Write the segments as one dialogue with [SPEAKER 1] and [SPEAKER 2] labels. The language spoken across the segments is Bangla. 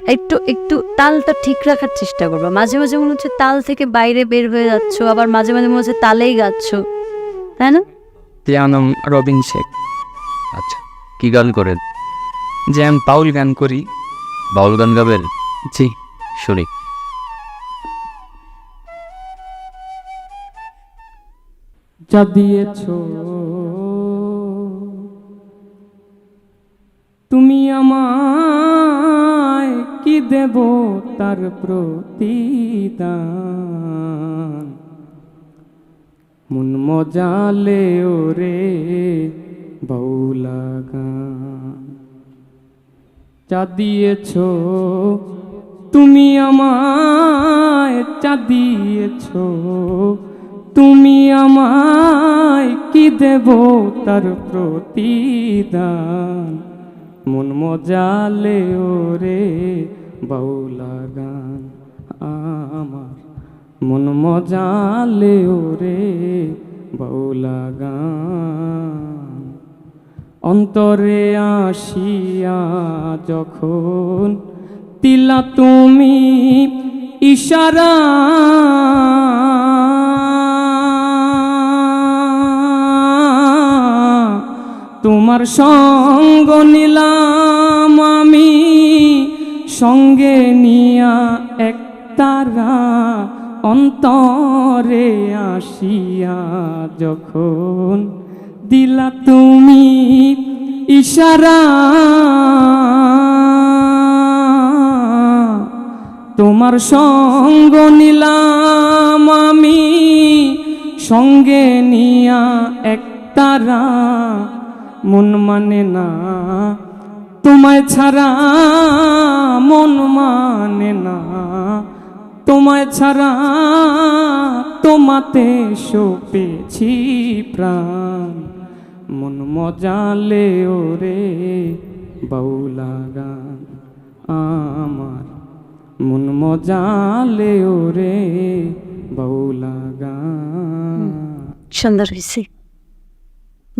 [SPEAKER 1] একটু একটু তালটা ঠিক রাখার চেষ্টা করবা। মাঝে মাঝে মনে হচ্ছে তাল থেকে বাইরে বের হয়ে যাচ্ছ আবার মাঝে মাঝে মনে হচ্ছে তালেই গাচ্ছ। তাই না?
[SPEAKER 2] তিয়ানম রবিন শেখ।
[SPEAKER 3] আচ্ছা কি গান করেন?
[SPEAKER 2] যে আমি বাউল গান করি।
[SPEAKER 3] বাউল গান গাবেন?
[SPEAKER 2] জি।
[SPEAKER 3] শুনি।
[SPEAKER 2] যা দিয়েছ তুমি দেব তার প্রতিদান। মন মজালে ওরে বৌলা গান। চা দিয়েছ, তুমি আমায় চা দিয়েছ, তুমি আমায় কি দেব তার প্রতিদান। মন মজালে ওরে বাউলা গান আমার মন মজালে ওরে বাউলা গান। অন্তরে আসিয়া যখন তিলা তুমি ইশারা তোমার সঙ্গ নিলাম সঙ্গে নিয়া এক তারা অন্তরে আসিয়া যখন দিলা তুমি ইশারা, তোমার সঙ্গ নিলাম আমি। সঙ্গে নিয়া এক তারা মন মানে না তোমায় ছাড়া মন মানে না। তোমায় ছাড়া তোমাতে সোপেছি প্রাণ। মন মজালে ওরে বাউলা গান। আমার মন মজালে ওরে বাউলা গান।
[SPEAKER 1] সুন্দর হয়েছে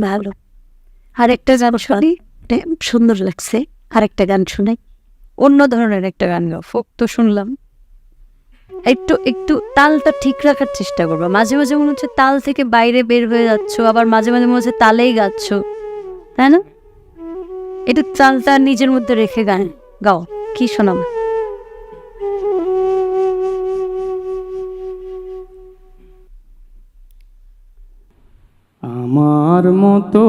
[SPEAKER 1] ভালো। আরেকটা গান শুনি এটা সুন্দর লাগছে আর একটা গান শুনাই। অন্য ধরনের একটা গান গাও, ফোক তো শুনলাম। একটু একটু তালটা ঠিক রাখার চেষ্টা করব। মাঝে মাঝে মনে হচ্ছে তাল থেকে বাইরে বের হয়ে যাচ্ছ, আবার মাঝে মাঝে মনে হচ্ছে তালেই গাচ্ছ। তাই না? একটু তালটা নিজের মধ্যে রেখে গান গাও, কি শোনাম
[SPEAKER 2] আমার মতো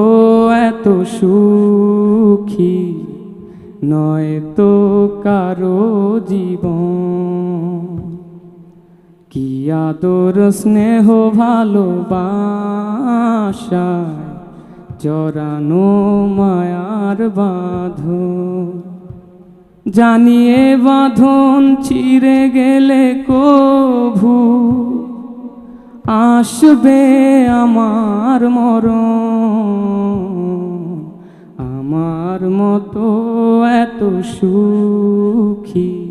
[SPEAKER 2] এত সুখী নয় তো কারও জীবন। কি আদর, স্নেহ, ভালোবাসায় জরানো মায়ার বাঁধন। জানিয়ে বাঁধন চিরে গেলে কভু আসবে আমার মরণ। আমার মতো এত সুখী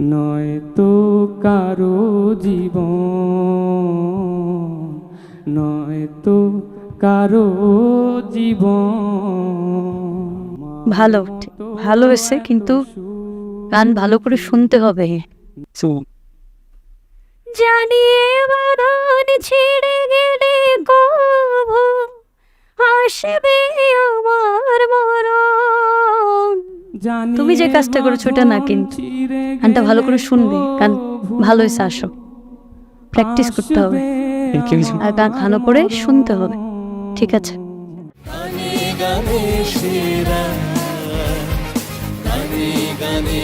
[SPEAKER 2] নয় তো কারও জীবন। নয় তো কারও জীবন।
[SPEAKER 1] ভালো ভালো হয়েছে কিন্তু গান ভালো করে শুনতে হবে। জানিয়ে বাঁধন ছিঁড়ে গেলে কভু আসবে আমার মরণ। তুমি যে কাজটা করেছ ওটা না কিন্তু। গানটা ভালো করে শুনবে গান ভালো হয়েছে আসো। প্র্যাকটিস করতে হবে। আর গান ভালো করে শুনতে হবে। ঠিক আছে।
[SPEAKER 4] গানে গানে